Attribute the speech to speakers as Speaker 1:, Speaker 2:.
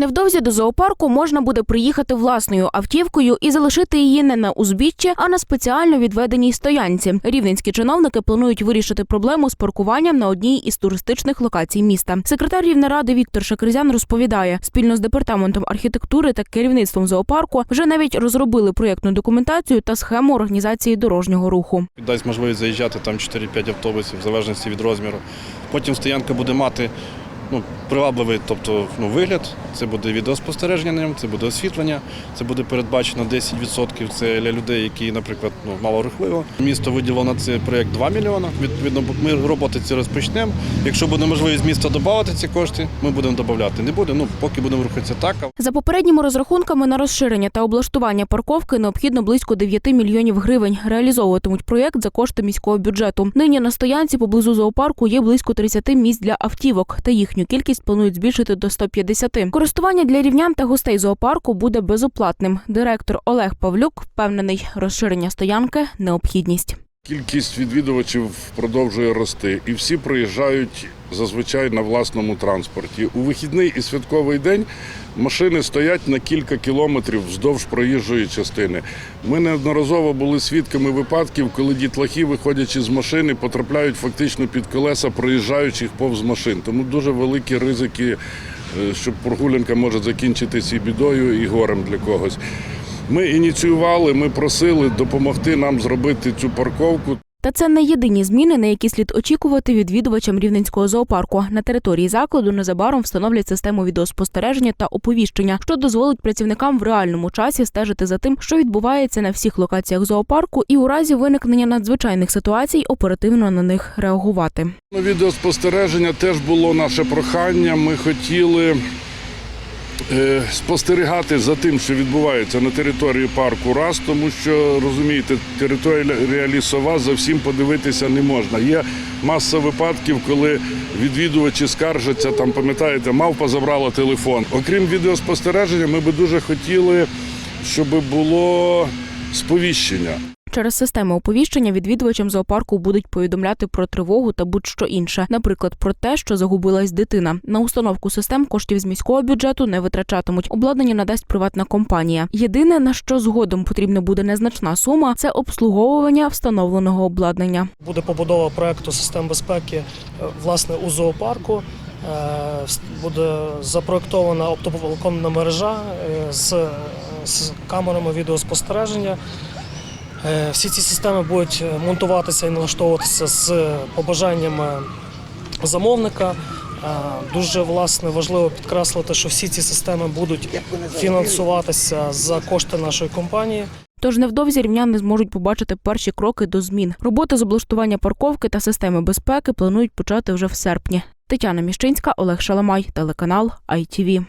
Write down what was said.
Speaker 1: Невдовзі до зоопарку можна буде приїхати власною автівкою і залишити її не на узбіччі, а на спеціально відведеній стоянці. Рівненські чиновники планують вирішити проблему з паркуванням на одній із туристичних локацій міста. Секретар Рівнеради Віктор Шакризян розповідає, спільно з департаментом архітектури та керівництвом зоопарку вже навіть розробили проєктну документацію та схему організації дорожнього руху.
Speaker 2: Дасть можливість заїжджати там 4-5 автобусів в залежності від розміру. Потім стоянка буде мати ну, привабливий тобто, ну, вигляд. Це буде відеоспостереження ньому, це буде освітлення, це буде передбачено 10%. Це для людей, які, наприклад, ну, малорухливо. Місто виділило на цей проєкт 2 мільйони. Відповідно, ми роботи ці розпочнемо. Якщо буде можливість міста додати ці кошти, ми будемо додати. Не буде, ну поки будемо рухатися так.
Speaker 1: За попередніми розрахунками на розширення та облаштування парковки необхідно близько 9 мільйонів гривень. Реалізовуватимуть проєкт за кошти міського бюджету. Нині на стоянці поблизу зоопарку є близько 30 місць для автівок, та їхню кількість планують збільшити до 150. Користування для рівнян та гостей зоопарку буде безоплатним. Директор Олег Павлюк впевнений, розширення стоянки необхідність.
Speaker 3: Кількість відвідувачів продовжує рости, і всі приїжджають зазвичай на власному транспорті. У вихідний і святковий день машини стоять на кілька кілометрів вздовж проїжджої частини. Ми неодноразово були свідками випадків, коли дітлахи, виходячи з машини, потрапляють фактично під колеса проїжджаючих повз машин. Тому дуже великі ризики, е, що прогулянка може закінчитися і бідою, і горем для когось. Ми ініціювали, ми просили допомогти нам зробити цю парковку.
Speaker 1: Та це не єдині зміни, на які слід очікувати відвідувачам рівненського зоопарку. На території закладу незабаром встановлять систему відеоспостереження та оповіщення, що дозволить працівникам в реальному часі стежити за тим, що відбувається на всіх локаціях зоопарку, і у разі виникнення надзвичайних ситуацій оперативно на них реагувати.
Speaker 3: На відеоспостереження теж було наше прохання. Ми хотіли спостерігати за тим, що відбувається на території парку раз, тому що розумієте, територія лісова за всім подивитися не можна. Є маса випадків, коли відвідувачі скаржаться, там пам'ятаєте, мавпа забрала телефон. Окрім відеоспостереження, ми би дуже хотіли, щоб було сповіщення.
Speaker 1: Через систему оповіщення відвідувачам зоопарку будуть повідомляти про тривогу та будь-що інше, наприклад, про те, що загубилась дитина. На установку систем коштів з міського бюджету не витрачатимуть. Обладнання надасть приватна компанія. Єдине на що згодом потрібна буде незначна сума, це обслуговування встановленого обладнання.
Speaker 4: Буде побудова проекту систем безпеки е, власне у зоопарку. Е, Буде запроектована оптоволоконна мережа е, з, з камерами відеоспостереження. Е, Всі ці системи будуть е, монтуватися і налаштовуватися з побажаннями замовника. Е, Дуже власне важливо підкреслити, що всі ці системи будуть фінансуватися за кошти нашої компанії.
Speaker 1: Тож невдовзі рівняни зможуть побачити перші кроки до змін. Роботи з облаштування парковки та системи безпеки планують почати вже в серпні. Тетяна Міщинська, Олег Шаламай, телеканал ITV.